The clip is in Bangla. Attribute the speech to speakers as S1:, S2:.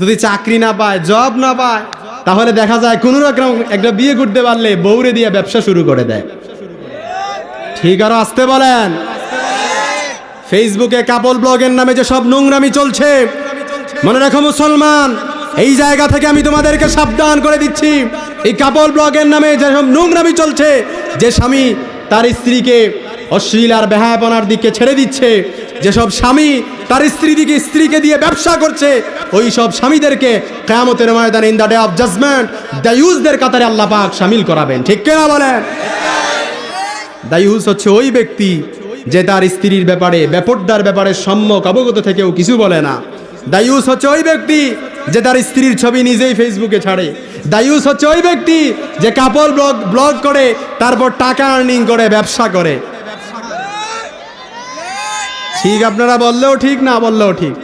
S1: যদি চাকরি না পায় জব না পায়, তাহলে দেখা যায় কোনো রকম একটা বিয়ে করতে পারলে বউরে দিয়ে ব্যবসা শুরু করে দেয়। ঠিক আরও আসতে বলেন। ফেসবুকে কাপল ব্লগের নামে যে সব নোংরামি চলছে, মনে রাখো মুসলমান, এই জায়গা থেকে আমি তোমাদেরকে সাবধান করে দিচ্ছি। এই কাপল ব্লগের নামে যেসব নোংরামি চলছে, যে স্বামী তার স্ত্রীকে অশ্লীল আর বেহায়াপনার দিকে ছেড়ে দিচ্ছে। যেসব স্বামী তার স্ত্রী দিকে স্ত্রীকে দিয়ে ব্যবসা করছে ওই সব স্বামীদেরকে কেয়ামতের ময়দানে in the day of judgement the ইউজদের কাতারে আল্লাহ পাক সামিল করাবেন। ঠিক কিনা বলেন? দায়ুস হচ্ছে ওই ব্যক্তি যে তার স্ত্রীর ব্যাপারে ব্যাপরদার ব্যাপারে সম্যক অবগত থেকেও কিছু বলে না। দায়ুস হচ্ছে ওই ব্যক্তি যে তার স্ত্রীর ছবি নিজেই ফেসবুকে ছাড়ে। দায়ুস হচ্ছে ওই ব্যক্তি যে কাপল ব্লগ ব্লগ করে, তারপর টাকা আর্নিং করে, ব্যবসা করে। ঠিক আপনারা বললেও ঠিক না বললেও ঠিক।